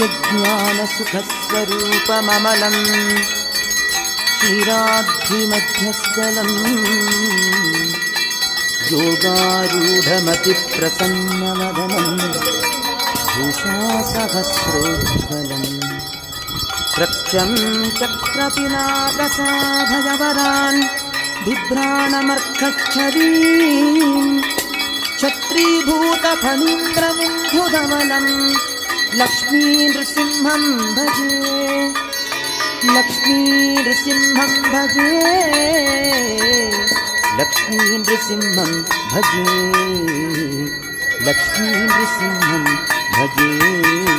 ज्ञानसुखस्वरूपममलम् क्षीराब्मध्यस्वलम् योगारूढमतिप्रसन्नमबलम्भस्रोद्वलम् प्रत्यं चक्रपिनाप्रसाधयवरान् विभ्राणमर्थक्षरी क्षत्रीभूतफनीन्द्रमुन्धुदमलम् लक्ष्मी नृसिंहं भजे लक्ष्मी नृसिंहं भजे लक्ष्मी नृसिंहं भजे लक्ष्मी नृसिंहं भजे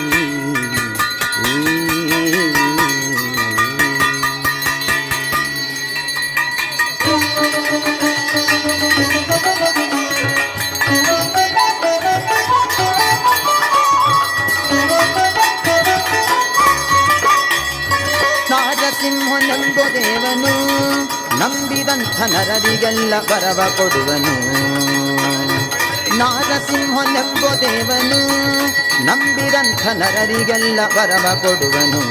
ನಂಬಿದಂಥ ನರರಿಗೆಲ್ಲ ವರವ ಕೊಡುವನು. ನಾರಸಿಂಹನೆಂಬು ದೇವನು ನಂಬಿದಂಥ ನರರಿಗೆಲ್ಲ ವರವ ಕೊಡುವನು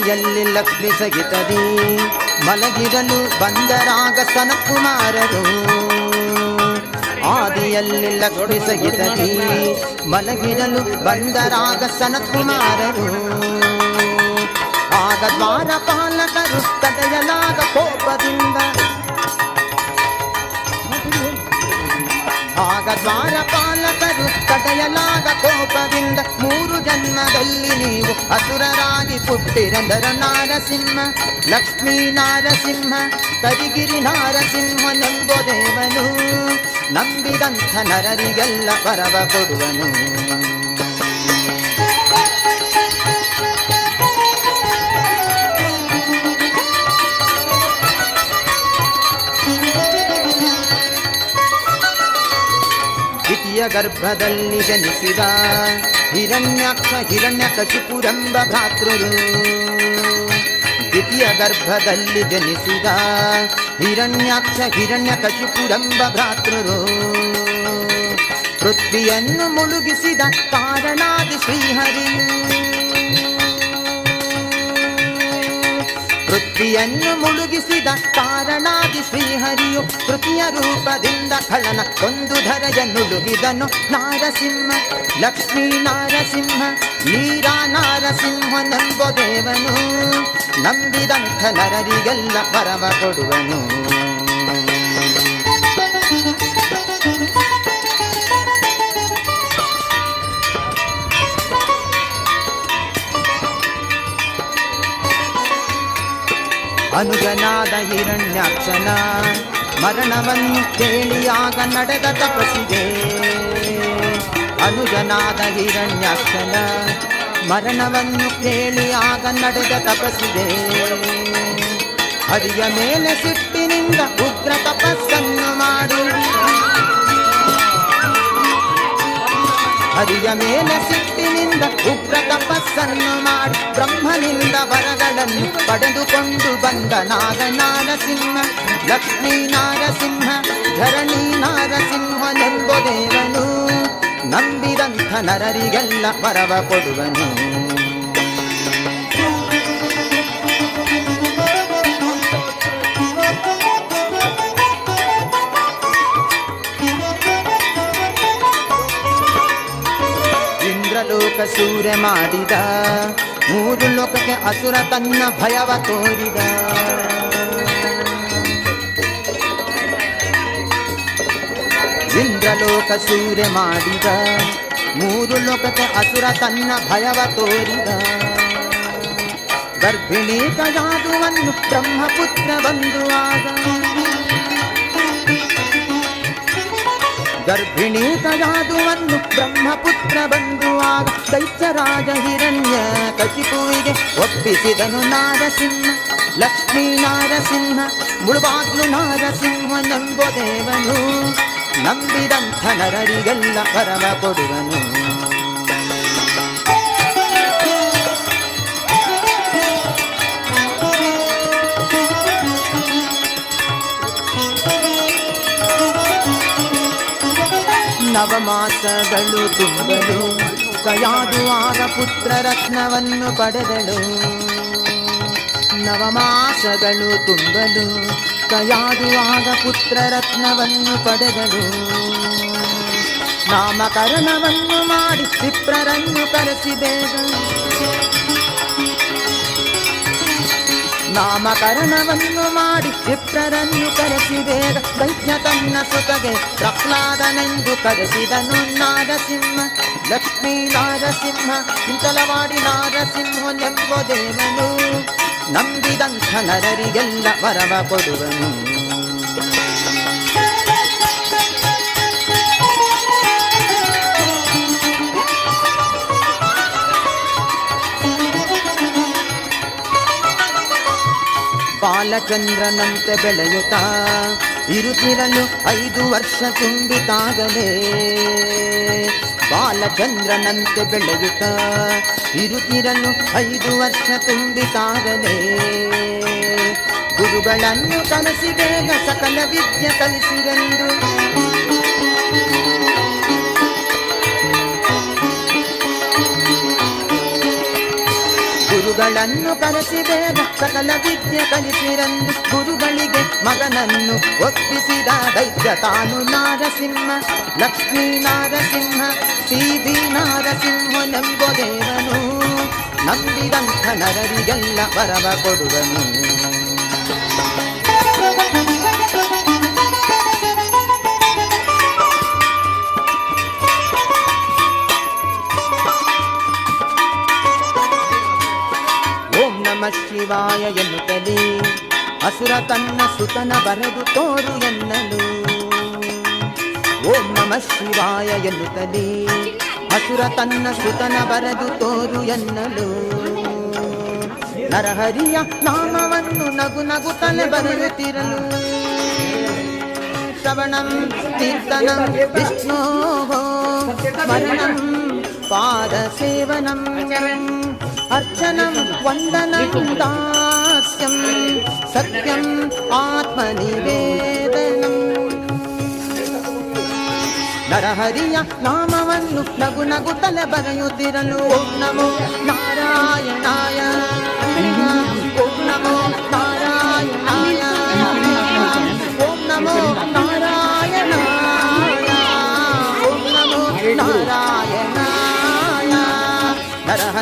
ದಕ್ಷಿಣ ಹಿಡಿದಿಲ್ಲ ಆದಿಯಲ್ಲಿ ಲಕ್ಷ್ಮಿ ಸಹಿತದಿ ಮಲಗಿರಲು ಬಂದರಾಗ ಸನಕುಮಾರರು ಆದಿಯಲ್ಲಿ ಲಕ್ಷ್ಮಿ ಸಹಿತದಿ ಮಲಗಿರಲು ಬಂದರಾಗ ಸನಕುಮಾರರು ಆಗ ದ್ವಾರಪಾಲಕರು ತಡೆಯಲಾಗ ಕೋಪದಿಂದ ಆಗ ದ್ವಾರಪಾಲಕರು ತಡೆಯಲಾಗ ಕೋಪದಿಂದ ಮೂರು ಜನ್ಮದಲ್ಲಿ ನೀವು ಅಸುರರಾಗಿ ಪುಟ್ಟಿರಂದರ ನಾರಸಿಂಹ, ಲಕ್ಷ್ಮೀ ನಾರಸಿಂಹ, ಕರಿಗಿರಿ ನಾರಸಿಂಹನೆಂಬೋ ದೇವನು. ನಂಬಿದಂಥ ನರರಿಗೆಲ್ಲ ಪರವ ಕೊಡುವನು. ದ್ವಿತೀಯ ಗರ್ಭದಲ್ಲಿ ಜನಿಸಿದ ಹಿರಣ್ಯಾಕ್ಷ ಹಿರಣ್ಯ ಕಶಿಪುರಂಬ ಭ್ರಾತೃರು. ದ್ವಿತೀಯ ಗರ್ಭದಲ್ಲಿ ಜನಿಸಿದ ಹಿರಣ್ಯಾಕ್ಷ ಹಿರಣ್ಯ ಕಶಿಪುರಂಬ ಭ್ರಾತೃರು. ಪೃಥ್ವಿಯನ್ನು ಮುಳುಗಿಸಿದ ಕಾರಣಾದಿ ಶ್ರೀಹರಿಯು ಪೃಥ್ವಿಯನ್ನು ಮುಳುಗಿಸಿದ ಕಾರಣಾದಿ ಶ್ರೀಹರಿಯು ಕೃತಿಯ ರೂಪದಿಂದ ಖಳನ ಕೊಂದು ನುಳುಗಿದನು ನಾರಸಿಂಹ, ಲಕ್ಷ್ಮೀ ನಾರಸಿಂಹ ನೀರಾ ನಾರಸಿಂಹನೆಂಬ ದೇವನು. ನಂಬಿದಂಥ ನರರಿಗೆಲ್ಲ ಪರಮ ಕೊಡುವನು. ಅನುಜನಾದ ಹಿರಣ್ಯಾಕ್ಷನ ಮರಣವನ್ನು ಕೇಳಿಯಾಗ ನಡೆದ ತಪಸ್ಸಿಗೆ. ಅನುಜನಾದ ಹಿರಣ್ಯಾಕ್ಷನ ಮರಣವನ್ನು ಕೇಳಿಯಾಗ ನಡೆದ ತಪಸ್ಸಿದೆ ಹರಿಯ ಮೇಲೆ ಸಿಟ್ಟಿನಿಂದ ಉಗ್ರ ತಪಸ್ಸನ್ನು ಮಾಡಿ. ಹರಿಯ ಮೇಲೆ ಸಿಟ್ಟಿನಿಂದ ಉಗ್ರ ತಪಸ್ಸನ್ನು ಮಾಡಿ ಬ್ರಹ್ಮನಿಂದ ವರಗಳನ್ನು ಪಡೆದುಕೊಂಡು ಬಂದ ನಾಗ ನಾರಸಿಂಹ ಲಕ್ಷ್ಮೀ ನಾರಸಿಂಹ, ಧರಣಿ ನಾರಸಿಂಹನೆಂಬುದೇವನು. ನಂಬಿದಂಥ ನರರಿಗೆಲ್ಲ ವರವ ಕೊಡುವನು. ಇಂದ್ರಲೋಕ ಸೂರ್ಯ ಮಾಡಿದ ಮೂರು ಲೋಕಕ್ಕೆ ಅಸುರ ತನ್ನ ಭಯವ ತೋರಿದ ಇಂದ್ರಲೋಕ ಸೂರ್ಯ ಮಾಡಿದ ಮೂರು ಲೋಕಕ್ಕೆ ಅಸುರ ತನ್ನ ಭಯವ ತೋರಿದ ಗರ್ಭಿಣಿ ಕಜಾದುವನ್ನು ಬ್ರಹ್ಮಪುತ್ರ ಬಂದು ಗರ್ಭಿಣಿ ತಯಾದುವನ್ನು ಬ್ರಹ್ಮಪುತ್ರ ಬಂಧುವಾಗ ದೈತ್ಯರಾಜ ಹಿರಣ್ಯ ಕಶಿಪುವಿಗೆ ಒಪ್ಪಿಸಿದನು ನಾರಸಿಂಹ, ಲಕ್ಷ್ಮೀ ನಾರಸಿಂಹ ಮುಳುಬಾಗ್ಲು ನಾರಸಿಂಹನೆಂಬ ದೇವನು. ನಂಬಿದಂಥ ನರರಿಗೆಲ್ಲ ಪರಮ ಕೊಡುವನು. ನವಮಾಸಗಳು ತುಂಬಲು ಕಯಾದುವಾಗ ಪುತ್ರ ರತ್ನವನ್ನು ಪಡೆದಳು. ನವಮಾಸಗಳು ತುಂಬಲು ಕಯಾದುವಾಗ ಪುತ್ರ ರತ್ನವನ್ನು ಪಡೆದಳು. ನಾಮಕರಣವನ್ನು ಮಾಡಿ ವಿಪ್ರರನ್ನು ಕರೆಸಿ ನಾಮಕರಣವನ್ನು ಮಾಡಿ ವಿಪ್ರರನ್ನು ಕರೆಸಿದೆ ದೈತ್ಯ ತನ್ನ ಸುತಗೆ ಪ್ರಹ್ಲಾದನೆಂದು ಕರೆಸಿದನು ನಾರಸಿಂಹ. ಲಕ್ಷ್ಮೀ ನಾರಸಿಂಹ, ಚಿಂತಲವಾಡಿ ನಾರಸಿಂಹನೆಂಬ ದೇವನು ನಂಬಿದಂಥ ನರರಿಗೆಲ್ಲ ವರವ ಕೊಡುವನು. ಬಾಲಚಂದ್ರನಂತೆ ಬೆಳೆಯುತ್ತ, ಇರುತ್ತಿರಲು ಐದು ವರ್ಷ ತುಂಬಿತಾಗಲೇ. ಬಾಲಚಂದ್ರನಂತೆ ಬೆಳೆಯುತ್ತ, ಇರುತ್ತಿರಲು ಐದು ವರ್ಷ ತುಂಬಿತಾಗಲೇ. ಗುರುಗಳನ್ನು ಕನಸಿ ಬೇಗ ಸಕಲ ವಿದ್ಯೆ ಕಲಿಸಿರೆಂದು ಗುರುಗಳನ್ನು ಕರೆಸಿ ಬೇಗ ಸಕಲ ವಿದ್ಯೆ ಕಲಿಸಿರಂದು ಗುರುಗಳಿಗೆ ಮಗನನ್ನು ಒಪ್ಪಿಸಿದ ದೈತ್ಯ ತಾನು ನಾರಸಿಂಹ ಲಕ್ಷ್ಮೀ ನಾರಸಿಂಹ ಸೀದಿ ನಾರಸಿಂಹನೆಂಬ ದೇವನು ನಂಬಿದಂಥ ನರರಿಗೆಲ್ಲ ವರವ ಕೊಡುವನು ಶಿವಾಯ ಎನ್ನುತ್ತಲೇ ಅಸುರ ತನ್ನ ಸುತನ ಬರೆದು ತೋರು ಎನ್ನಲು ಓಂ ನಮ ಶಿವಾಯ ಎನ್ನುತ್ತಲೇ ಅಸುರ ತನ್ನ ಸುತನ ಬರೆದು ತೋರು ಎನ್ನಲು ನರಹರಿಯ ನಾಮವನ್ನು ನಗು ನಗುತ್ತಲೆ ಬರೆಯುತ್ತಿರಲು ಶ್ರವಣಂ ಕೀರ್ತನಂ ವಿಷ್ಣೋ ಸ್ಮರಣಂ ಪಾದ ಸೇವನಂ ಅರ್ಚನಂ ವಂದನಂ ದಾಸ್ಯಂ ಸತ್ಯಂ ಆತ್ಮನಿವೇದನಂ ನರಹರಿಯ ನಾಮವನ್ನು ನಗು ನಗುತ್ತಲೆ ಬರೆಯುತ್ತಿರಲು ಓಂ ನಮೋ ನಾರಾಯಣಾಯ ಓಂ ನಮೋ ನಾರಾಯಣಾಯ ಓಂ ನಮೋ ನಾರಾಯಣಾಯ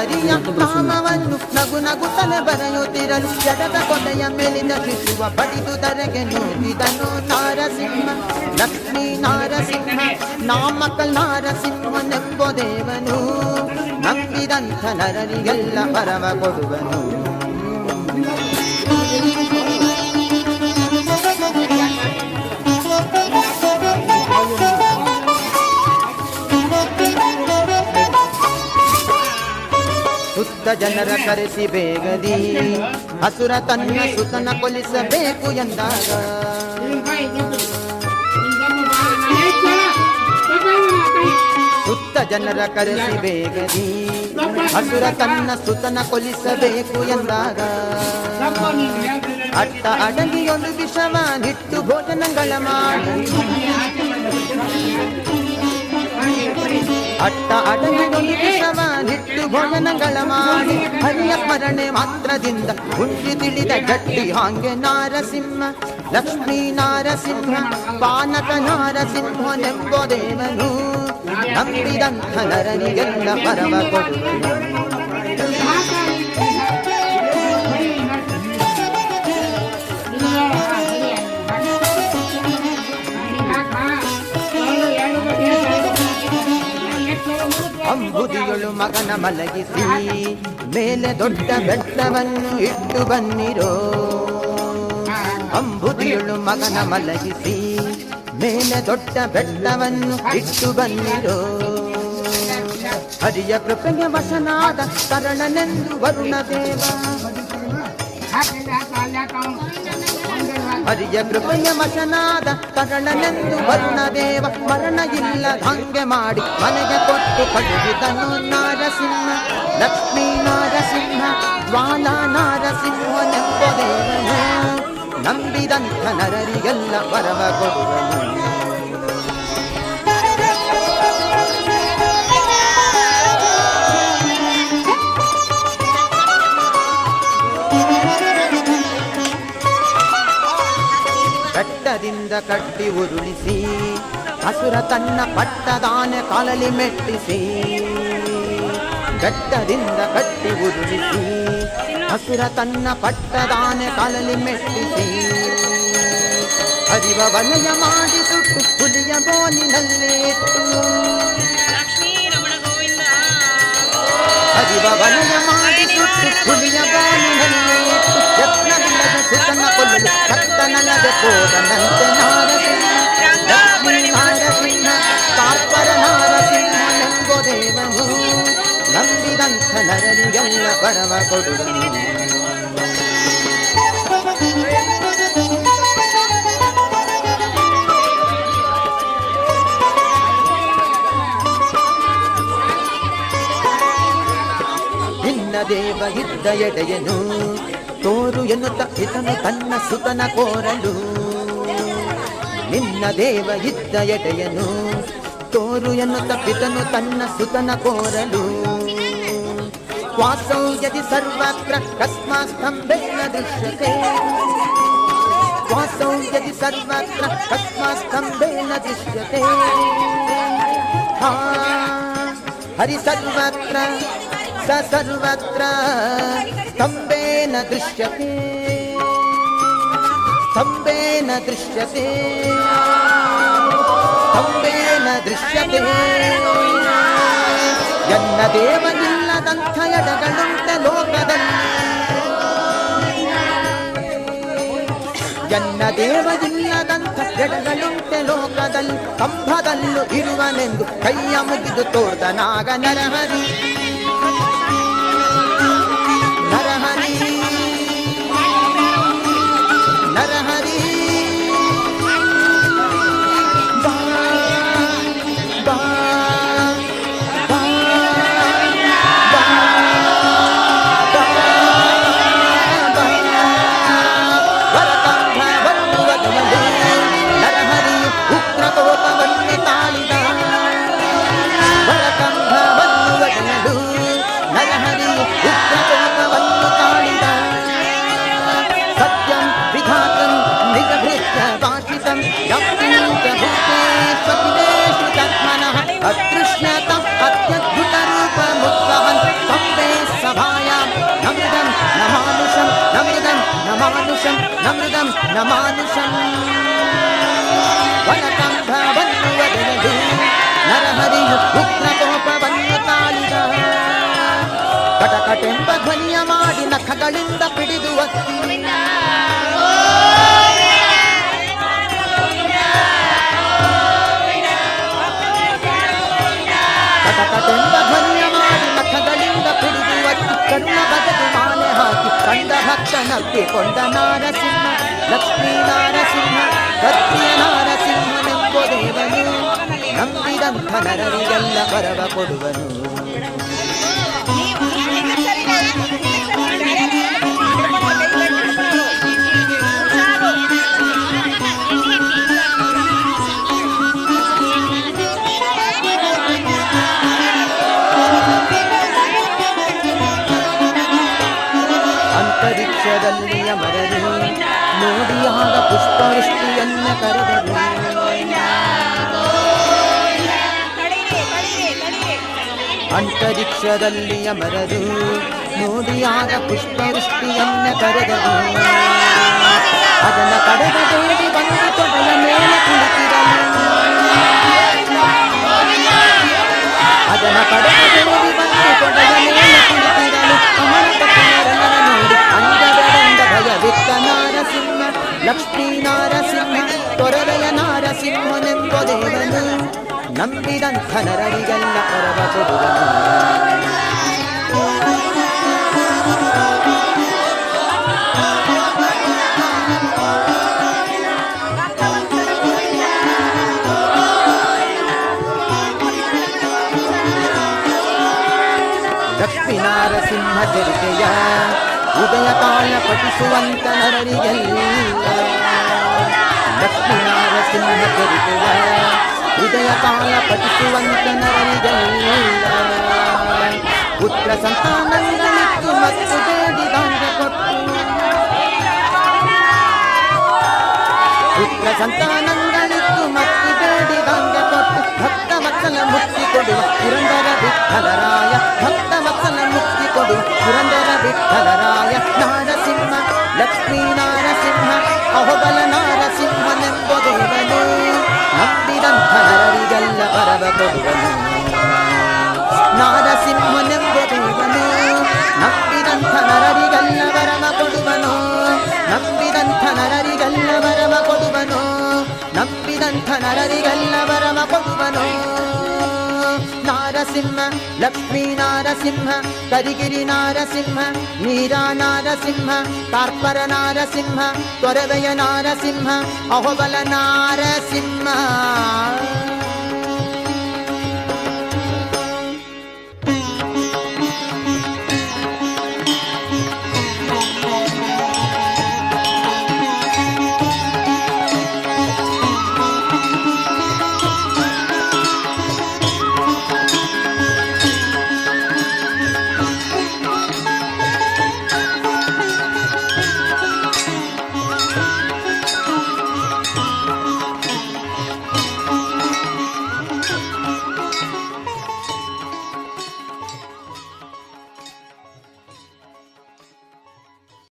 ನರಹರಿಯ ನಾಮವನ್ನು ನಗು ನಗುತ್ತಲೆ ಬರೆಯುತ್ತಿರಲು ಜಗದ ಕೊನೆಯ ಮೇಲಿನ ಶಿಶುವ ಬಡಿದು ಧರೆಗೆ ನೋಡಿದನು ನಾರಸಿಂಹ ಲಕ್ಷ್ಮೀ ನಾರಸಿಂಹ ನಾಮಕಲ್ ನಾರಸಿಂಹನೆಂಬ ದೇವನು ನಂಬಿದಂಥ ನರರಿಗೆಲ್ಲ ವರವ ಕೊಡುವನು ಜನರ ಕರೆಸಿ ಬೇಗದಿ. ಹಸುರ ತನ್ನ ಸುತನ ಕೊಲಿಸಬೇಕು ಎಂದಾಗ. ಸುತ್ತ ಜನರ ಕರೆಸಿ ಬೇಗದಿ. ಹಸುರ ತನ್ನ ಸುತನ ಕೊಲಿಸಬೇಕು ಎಂದಾಗ. ಅಟ್ಟ ಅಡಗಿ ಒಂದು ವಿಷವ ನಿಟ್ಟು ಭೋಜನಗಳ ಮಾಡಿ. ಅಟ್ಟ ಅಡಗಿ ಸಮಾಧಿಟ್ಟು ಭವನಗಳ ಮಾಡಿ, ಹರಿಯ ಸ್ಮರಣೆ ಮಾತ್ರದಿಂದ ಹುಟ್ಟಿ ತಿಳಿದ ಗಟ್ಟಿ ಹಾಂಗೆ ನಾರಸಿಂಹ, ಲಕ್ಷ್ಮೀ ನಾರಸಿಂಹ, ಪಾನಕ ನಾರಸಿಂಹನೆಂಬ ದೇವನು, ನಂಬಿದಂಥ ನರನಿಗೆಲ್ಲ ಪರವ ಕೊಡುವನು ಅಂಬುದಿಗಳು ಮಗನ ಮಲಗಿಸಿ ಮೇಲೆ ದೊಡ್ಡ ಬೆಟ್ಟವನ್ನು ಇಟ್ಟು ಬನ್ನಿರೋ ಅಂಬುದಿಗಳು ಮಗನ ಮಲಗಿಸಿ ಮೇಲೆ ದೊಡ್ಡ ಬೆಟ್ಟವನ್ನು ಇಟ್ಟು ಬನ್ನಿರೋ ಹರಿಯ ಕೃಪೆಗೆ ವಶನಾದ ಕರಣನೆಂದು ವರುಣ ದೇವ ಹರಿಯ ಕೃಪೆಯ ವಶನಾದ ಕರಣನೆಂದು ವರ್ಣದೇವ ಮರಣ ಇಲ್ಲ ಹಂಗೆ ಮಾಡಿ ಮನೆಗೆ ಕೊಟ್ಟು ಕಳುಹಿದನು ನಾರಸಿಂಹ, ಲಕ್ಷ್ಮೀ ನಾರಸಿಂಹ, ಜ್ವಾಲ ನಾರಸಿಂಹನೆಂಬ ದೇವನು. ನಂಬಿದಂಥ ನರರಿಗೆಲ್ಲ ಪರಮ ಕೊಡುವನು ಕಟ್ಟಿ ಉರುಳಿಸಿ ಹಸುರ ತನ್ನ ಪಟ್ಟದಾನೆ ಕಾಲಲಿ ಮೆಟ್ಟಿಸಿ, ಬೆಟ್ಟದಿಂದ ಕಟ್ಟಿ ಉರುಳಿಸಿ ಹಸುರ ತನ್ನ ಪಟ್ಟದಾನೆ ಕಾಲಲಿ ಮೆಟ್ಟಿಸಿ. ಹರಿವ ವಲಯ ಮಾಡಿ ಸುಟ್ಟು ಹುಲಿಯ ಬೋನಿನಲ್ಲಿ ಹರಿವ ವಲಯ ಮಾಡಿ ಸುಟ್ಟು ಹುಲಿಯ ಬೋನಿನಲ್ಲಿ ಇಟ್ಟು ಯತ್ನವಿಲ್ಲದ ಸುತನ ಕೊಲ್ಲಲು ಕತ್ತನಲ್ಲದೆ ಕೋದನಂತೆ ನಾರಸಿಂಹ ಲಕ್ಷ್ಮೀ ನಾರಸಿಂಹ ಕಾರ್ಪರ ನಾರಸಿಂಹನೆಂಬೋ ದೇವನು ನಂಬಿದಂಥ ನರರಿಗೆಲ್ಲ ಬರವ ಕೊಡುವನು ದೇವ ಇದ್ದ ಎಡೆಯನು ತೋರು ಎನ್ನುತ್ತ ಇತನು ತನ್ನ ಸುತನ ಕೋರಲು ನಿನ್ನ ದೇವ ಇದ್ದ ಎಡೆಯನು ತೋರು ಎನ್ನುತ್ತ ಪಿತನು ತನ್ನ ಸುತನ ಕೋರಲು ವಾಸೌ ಯದಿ ಸರ್ವತ್ರ ಕಸ್ಮಾತ್ ಸ್ತಂಭೇನ ದೃಶ್ಯತೆ ವಾಸೌ ಯದಿ ಸರ್ವತ್ರ ಕಸ್ಮಾತ್ ಸ್ತಂಭೇನ ದೃಶ್ಯತೆ ಹಾ ಹರಿ ಸರ್ವತ್ರ ಸ ಸರ್ವತ್ರ ಸ್ತಂಭೇನ ದೃಶ್ಯತೆ ಸ್ತಂಭೇನ ದೃಶ್ಯತೆ ಸ್ತಂಭೇನ ದೃಶ್ಯತೆ ಎನ್ನ ದೇವನಿಲ್ಲದಂಥ ಎಡಗಳುಂಟ ಲೋಕದಲ್ಲಿ ಎನ್ನ ದೇವರಿಲ್ಲದಂಥ ಎಡಗಳುಂಟೆ ಲೋಕದಲ್ಲಿ ಕಂಭದಲ್ಲೂ ಇರುವನೆಂದು ಕೈಯ ಮುಗಿದು ತೋರ್ದ ನಾಗ ನರಹರಿ ನರಹರಿ ನಮಾನುಷಂ ನಮೃದಂ ನಮಾನುಷಂ ವನಕಂಭವನ್ನು ವದನದು ನರಹರಿಯು ಉಗ್ರ ಕೋಪವನ್ನು ತಾಳಿದ ಕಟಕಟೆಂಬ ಧ್ವನಿಯ ಮಾಡಿ ನಖಗಳಿಂದ ಪಿಡಿದು ಒತ್ತಿ ಕಟಕಟೆಂಬ ಧ್ವನಿಯ ಕರುಣ ಬದಲು ಮಾಲೆ ಹಾಕಿ ಕಂಡ ಭಕ್ತನಕ್ಕೆ ಕೊಂಡ ನಾರಸಿಂಹ ಲಕ್ಷ್ಮೀ ನಾರಸಿಂಹ ಸತ್ಯ ನಾರಸಿಂಹನೆಂಬ ದೇವನು ನಂಬಿದಂಥ ನರರಿಗೆಲ್ಲ ಬರವ ಕೊಡುವನು ಅಂತರಿಕ್ಷದಲ್ಲಿ ಅಮರರು ನೋಡಿಯಾಗ ಪುಷ್ಪವೃಷ್ಟಿಯನ್ನ ಕರೆದರು ಅಂತರಿಕ್ಷದಲ್ಲಿ ಅಮರರು ನೋಡಿಯಾಗ ಪುಷ್ಪವೃಷ್ಟಿಯನ್ನ ಕರೆದರು ಅದನ್ನ ಕಡೆದ ದೇವಿ ಬಂದು ತೊಡೆಯ ಮೇಲೆ ಕುಳಿತಿರಲು ಅದನ್ನ ಕಡೆದ ದೇವಿ ಬಂದು ತೊಡೆಯ ಮೇಲೆ ಕುಳಿತಿರಲು ಅಂದಬೇಡಂದ ಭಯವಿತ್ತ ನಾರಸಿಂಹ ಲಕ್ಷ್ಮೀ ನಾರಸಿಂಹ ತೊರಲೆಯ ನಾರಸಿಂಹನೆಂಬ ದೇವನು ನಂಬಿದಂಥ ನರರಿಗೆಲ್ಲ ಪರವ ಕೊಡುವನು ಲಕ್ಷ್ಮೀ ನಾರಸಿಂಹ ಚರಿತೆಯ ಉದಯ ಕಾಲ ಪಠಿಸುವಂತ ನರರಿಗೆಲ್ಲ ಲಕ್ಷ್ಮೀ ನಾರಸಿಂಹ ಚರಿತೆಯ ಉದಯ ಕಾಲ ಪಠಿಸುವಂತ ನರರಿಗೆಲ್ಲ ಪುತ್ರ ಸಂತಾನಗಳಿತ್ತು ಮತ್ತು ಬೇಡಿದಾಂಗ ಕೊಟ್ಟು ಪುತ್ರ ಸಂತಾನಗಳಿತ್ತು ಮುಕ್ತಿ ಕೊಡುವ ಪುರಂದರ ವಿಠಲರಾಯ ಭಕ್ತ ವತ್ಸಲ ಮುಕ್ತಿ ಕೊಡುವ ಪುರಂದರ ವಿಠಲರಾಯ ನಾರಸಿಂಹ ಲಕ್ಷ್ಮೀ ನಾರಸಿಂಹ ಅಹೋಬಲ ನಾರಸಿಂಹನೆಂಬ ದೇವನು ನಂಬಿದಂಥ ನರರಿಗೆಲ್ಲ ವರವ ಕೊಡುವನು ನಾರಸಿಂಹನೆಂಬ ದೇವನು ನಂಬಿದಂಥ ನರರಿಗೆಲ್ಲ ವರವ ಕೊಡುವನು ನಂಬಿದಂಥ ನರರಿಗೆಲ್ಲ ವರವ ಕೊಡುವನು ನಂಬಿದಂಥ ನರರಿಗೆಲ್ಲ నారసింహ లక్ష్మీ నారసింహ కరిగిరి నారసింహ నీరా నారసింహ కార్పర నారసింహ త్వరదయ నారసింహ అహోబల నారసింహ.